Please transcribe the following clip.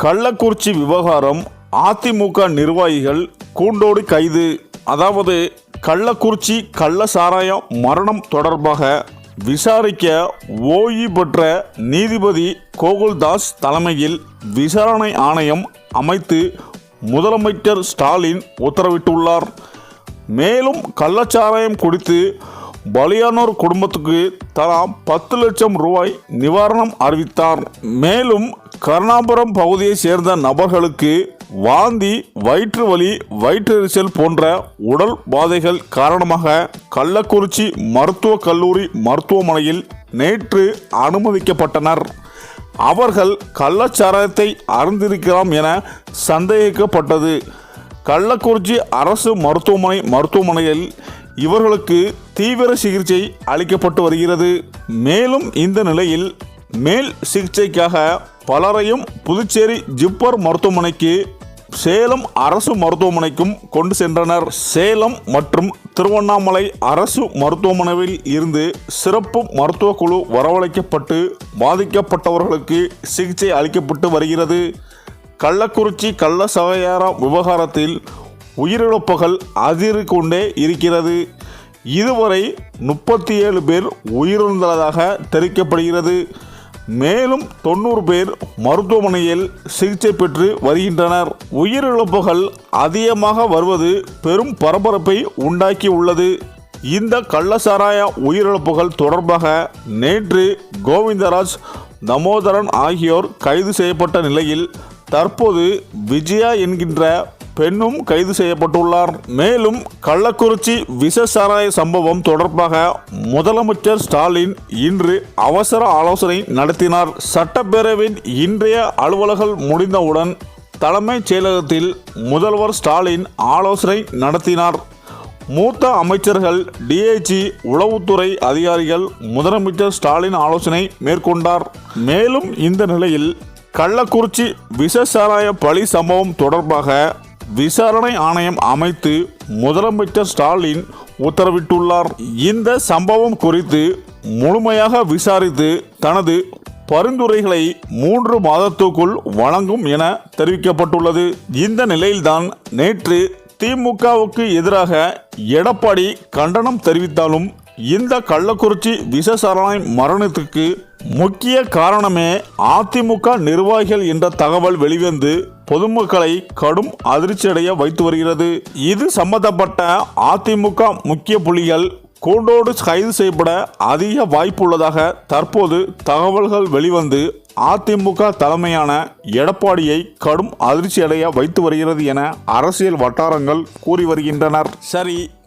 கள்ளக்குறிச்சி விவகாரம் அதிமுக நிர்வாகிகள் கூண்டோடு கைது. அதாவது கள்ளக்குறிச்சி கள்ள சாராயம் மரணம் தொடர்பாக விசாரிக்க ஓய்வு பெற்ற நீதிபதி கோகுல்தாஸ் தலைமையில் விசாரணை ஆணையம் அமைத்து முதலமைச்சர் ஸ்டாலின் உத்தரவிட்டுள்ளார். மேலும் கள்ளச்சாராயம் குடித்து பலியானோர் குடும்பத்துக்கு தலா பத்து லட்சம் ரூபாய் நிவாரணம் அறிவித்தார். மேலும் கருணாபுரம் பகுதியைச் சேர்ந்த நபர்களுக்கு வாந்தி வயிற்று வலி வயிற்றெரிச்சல் போன்ற உடல் பாதைகள் காரணமாக கள்ளக்குறிச்சி மருத்துவக் கல்லூரி மருத்துவமனையில் நேற்று அனுமதிக்கப்பட்டனர். அவர்கள் கள்ளச்சாராயத்தை அருந்திருக்கலாம் என சந்தேகிக்கப்பட்டது. கள்ளக்குறிச்சி அரசு மருத்துவமனை மருத்துவமனையில் இவர்களுக்கு தீவிர சிகிச்சை அளிக்கப்பட்டு வருகிறது. மேலும் இந்த நிலையில் மேல் சிகிச்சைக்காக பலரையும் புதுச்சேரி ஜிப்மர் மருத்துவமனைக்கு சேலம் அரசு மருத்துவமனைக்கும் கொண்டு சென்றனர். சேலம் மற்றும் திருவண்ணாமலை அரசு மருத்துவமனையில் இருந்து சிறப்பு மருத்துவ குழு வரவழைக்கப்பட்டு பாதிக்கப்பட்டவர்களுக்கு சிகிச்சை அளிக்கப்பட்டு வருகிறது. கள்ளக்குறிச்சி கள்ள சகையாரா விவகாரத்தில் உயிரிழப்புகள் அதிகரிக்கொண்டே இருக்கிறது. இதுவரை முப்பத்தி ஏழு பேர் உயிரிழந்ததாக தெரிவிக்கப்படுகிறது. மேலும் தொண்ணூறு பேர் மருத்துவமனையில் சிகிச்சை பெற்று வருகின்றனர். உயிரிழப்புகள் அதிகமாக வருவது பெரும் பரபரப்பை உண்டாக்கி உள்ளது. இந்த கள்ளசாராய உயிரிழப்புகள் தொடர்பாக நேற்று கோவிந்தராஜ் தமோதரன் ஆகியோர் கைது செய்யப்பட்ட நிலையில் தற்போது விஜயா என்கின்ற பெண்ணும் கைது செய்யப்பட்டுள்ளார். மேலும் கள்ளக்குறிச்சி விசசாராய சம்பவம் தொடர்பாக முதலமைச்சர் ஸ்டாலின் இன்று அவசர ஆலோசனை நடத்தினார். சட்டப்பேரவையின் இன்றைய அலுவலர்கள் முடிந்தவுடன் தலைமைச் செயலகத்தில் முதல்வர் ஸ்டாலின் ஆலோசனை நடத்தினார். மூத்த அமைச்சர்கள் டிஐஜி உளவுத்துறை அதிகாரிகள் முதலமைச்சர் ஸ்டாலின் ஆலோசனை மேற்கொண்டார். மேலும் இந்த நிலையில் கள்ளக்குறிச்சி விஷ சாராய சம்பவம் தொடர்பாக விசாரணை ஆணையம் அமைத்து முதலமைச்சர் ஸ்டாலின் உத்தரவிட்டுள்ளார். இந்த சம்பவம் குறித்து முழுமையாக விசாரித்து தனது பரிந்துரைகளை மூன்று மாதத்துக்குள் வழங்கும் என தெரிவிக்கப்பட்டுள்ளது. இந்த நிலையில்தான் நேற்று திமுகவுக்கு எதிராக எடப்பாடி கண்டனம் தெரிவித்தாலும் இந்த கள்ளக்குறிச்சி விஷசாரணை மரணத்துக்கு முக்கிய காரணமே அதிமுக நிர்வாகிகள் என்ற தகவல் வெளிவந்து பொதுமக்களை கடும் அதிர்ச்சியடைய வைத்து வருகிறது. இது சம்பந்தப்பட்ட அதிமுக முக்கிய புள்ளிகள் கூண்டோடு கைது செய்யப்பட அதிக வாய்ப்புள்ளதாக தற்போது தகவல்கள் வெளிவந்து அதிமுக தலைமையான எடப்பாடியை கடும் அதிர்ச்சியடைய வைத்து வருகிறது என அரசியல் வட்டாரங்கள் கூறி வருகின்றனர். சரி